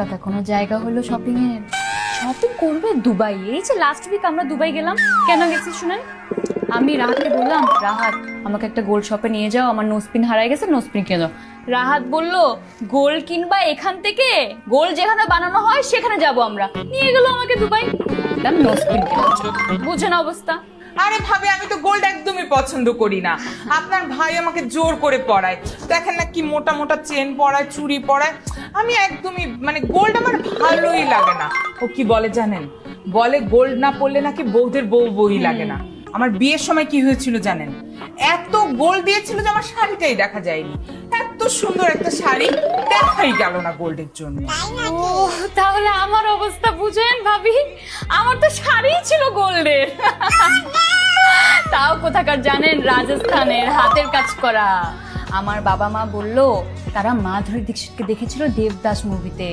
কলকাতা, কোনো জায়গা হলো শপিং এর শপিং করবে দুবাই। এই যে লাস্ট উইক আমরা দুবাই গেলাম, কেন গেছি শুনেন? আমি রাহাতকে বললাম, রাহাত, আমাকে একটা গোল্ড শপে নিয়ে যাও, আমার নোসপিন হারাই গেছে নোসপিন কিনে দাও। রাহাত বলল গোল্ড কিনবা এখান থেকে গোল্ড যেখানে বানানো হয় সেখানে যাব আমরা। নিয়ে গেল আমাকে দুবাই। নোসপিন জন্য। বুঝেন অবস্থা। আরে ভাবে আমি তো গোল্ড একদমই পছন্দ করি না। আপনার ভাই আমাকে জোর করে পরায়। দেখেন না কি মোটা মোটা চেন পরায় চুড়ি পরায়। আমি একদমই মানে গোল্ড আমার ভালোই লাগে না। ও কি বলে জানেন? বলে গোল্ড না পড়লে নাকি বউদের বউ বই লাগে না। আমার বিয়ের সময় কি হয়েছিল জানেন? এত গোল্ড দিয়েছিল যে আমার শাড়িটাই দেখা যায়নি। এত সুন্দর একটা শাড়ি দেখাই গেল না গোল্ডের জন্য। ও তাহলে আমার অবস্থা বুঝেন ভাবি। আমার তো শাড়ি ছিল গোল্ডের। তাও কোথাকার জানেন রাজস্থানের হাতের কাজ করা। আমার বাবা মা বলল, তারা মাধুরী দীক্ষিতকে দেখেছিল দেবদাস মুভিতে